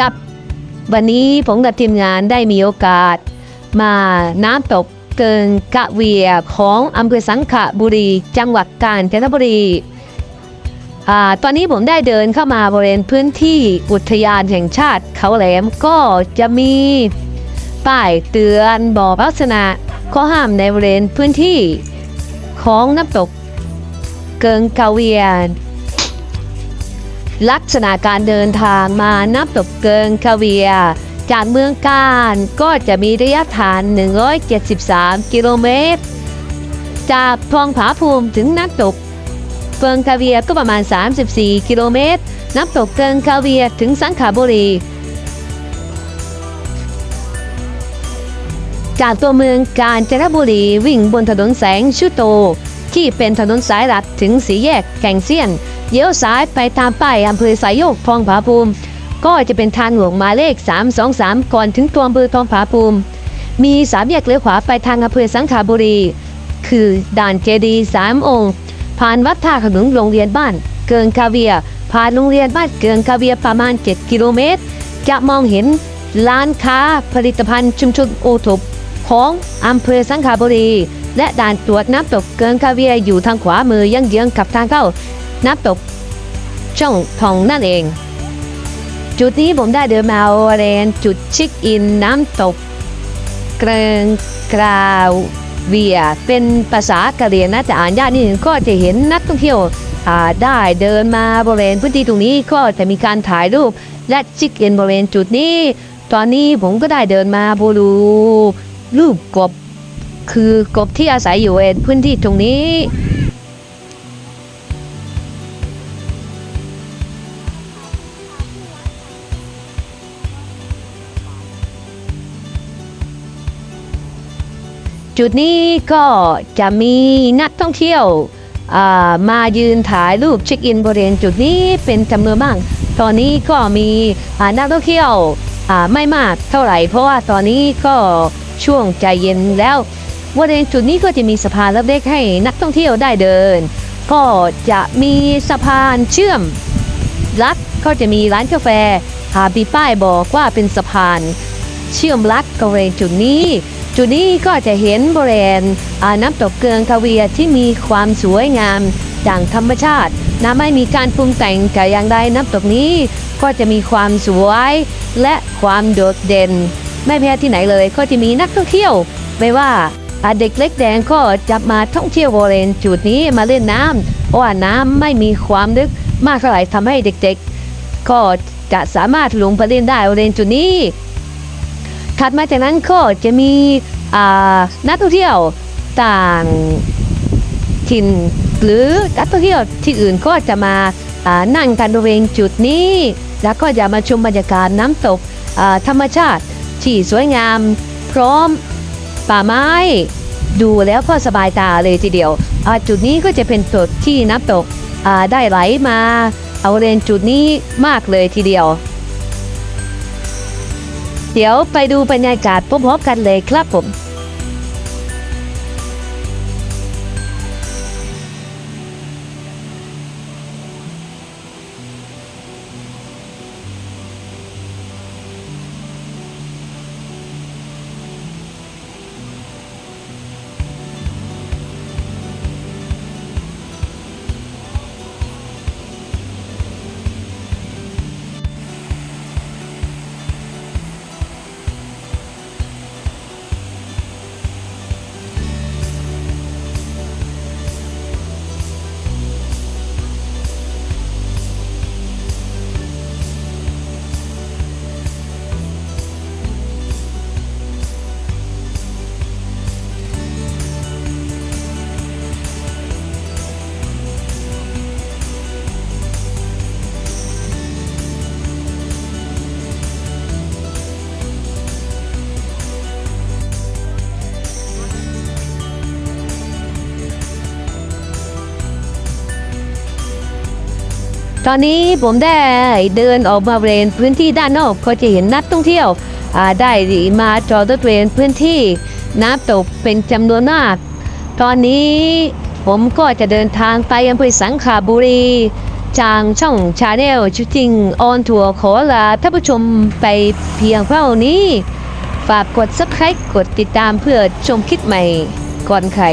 กับ วันนี้ผมกับทีมงานได้มีโอกาส มาน้ำตกเกินกะเวียของอำเภอสังขบุรี จังหวัดกาญจนบุรีอตอนนี้ผมได้เดินเข้ามาบริเวณพื้นที่อุทยานแห่งชาติเขาแหลมก็จะมีป้ายเตือนบอกลักษณะข้อห้ามในบริเวณพื้นที่ของน้ำตกเกินกะเวีย ลักษณะการเดินทางมานับตกเกินคาเวีย จากเมืองการก็จะมีระยะทาง 173 กิโลเมตร จากทองผาภูมิถึงนักตกเฟิงคาเวียก็ประมาณ 34 กิโลเมตรนับตกเกินคาเวียถึงสังขบุรี จากตัวเมืองกาญจนบุรีวิ่งบนถนนแสงชุโต ที่เป็นถนนสายหลักถึงสีแยกแก่งเซียน เลี้ยวซ้ายไปตามป้ายอำเภอสายโยกทองผาภูมิ ก็จะเป็นทางหลวงหมายเลข 323 ก่อนถึงตัวอำเภอทองผาภูมิ มีสามแยกเลี้ยวขวาไปทางอำเภอสังขบุรี คือด่านเจดีสามองค์ ผ่านวัดท่าขนุนโรงเรียนบ้าน เกินคาเวีย ผ่านโรงเรียนบ้านเกินคาเวียประมาณ 7 กิโลเมตร จะมองเห็นร้านค้าผลิตภัณฑ์ชุมชนโอทบของอำเภอสังขบุรี และด่านตรวจน้ำตกเกินคาเวียอยู่ทางขวามือยังเยื้องกับทางเข้า น้ำตกช่องทองนั่นเอง จุดนี้ผมได้เดินมาบริเวณจุดเช็คอินน้ำตกเกรงกราวเวียเป็นภาษากะเหรี่ยงนะแต่อ่านยากนิดนึงก็จะเห็นนักท่องเที่ยวได้เดินมาบริเวณพื้นที่ตรงนี้ก็จะมีการถ่ายรูปและเช็คอินบริเวณจุดนี้ ตอนนี้ผมก็ได้เดินมาบรูรูปกบ คือกบที่อาศัยอยู่ในพื้นที่ตรงนี้ จุดนี้ก็จะมีนักท่องเที่ยวมายืนถ่ายรูปเช็คอินบริเวณจุดนี้เป็นจำนวนมาก ตอนนี้ก็มีนักท่องเที่ยวไม่มากเท่าไหร่ เพราะว่าตอนนี้ก็ช่วงใจเย็นแล้วบริเวณจุดนี้ก็จะมีสะพานเล็กๆให้นักท่องเที่ยวได้เดิน ก็จะมีสะพานเชื่อมลัดก็จะมีร้านกาแฟหาปีป้ายบอกว่าเป็นสะพานเชื่อมลัดบริเวณจุดนี้ จุดนี้ก็จะเห็นบริเวณอาน้ำตกเกืองคาเวียที่มีความสวยงามดังธรรมชาตินะไม่มีการปรุงแต่งแต่อย่างใดน้ำตกนี้ ก็จะมีความสวยและความโดดเด่น ไม่แพ้ที่ไหนเลยก็จะมีนักท่องเที่ยว ไม่ว่าอ่าเด็กเล็กแดงก็จะมาท่องเที่ยวบริเวณจุดนี้มาเล่นน้ำเพราะว่าน้ำไม่มีความลึกมากเท่าไหร่ทำให้เด็กๆ ก็จะสามารถลงไปเล่นได้บริเวณจุดนี้ ถัดมาจากนั้นก็จะมีนักท่องเที่ยวต่างถิ่นหรือนักท่องเที่ยวที่อื่นก็จะมาานั่งกันบริเวณจุดนี้ แล้วก็จะมาชมบรรยากาศน้ำตกธรรมชาติที่สวยงาม พร้อมป่าไม้ ดูแล้วก็สบายตาเลยทีเดียว จุดนี้ก็จะเป็นจุดที่น้ำตกได้ไหลมาเอาเรนจุดนี้มากเลยทีเดียว เดี๋ยวไปดูบรรยากาศพร้อมๆกันเลยครับผม ตอนนี้ผมได้เดินออกมาบริเวณพื้นที่ด้านนอกก็จะเห็นนักท่องเที่ยวได้มาจอดรถบริเวณพื้นที่น้ำตกเป็นจำนวนมาก ตอนนี้ผมก็จะเดินทางไปอำเภอสังขาบุรีจางช่องชาแนลชุดจริงออนทัวร์ขอลาท่านผู้ชมไปเพียงเท่านี้ ฝากกด subscribe กดติดตามเพื่อชมคลิปใหม่ก่อนใคร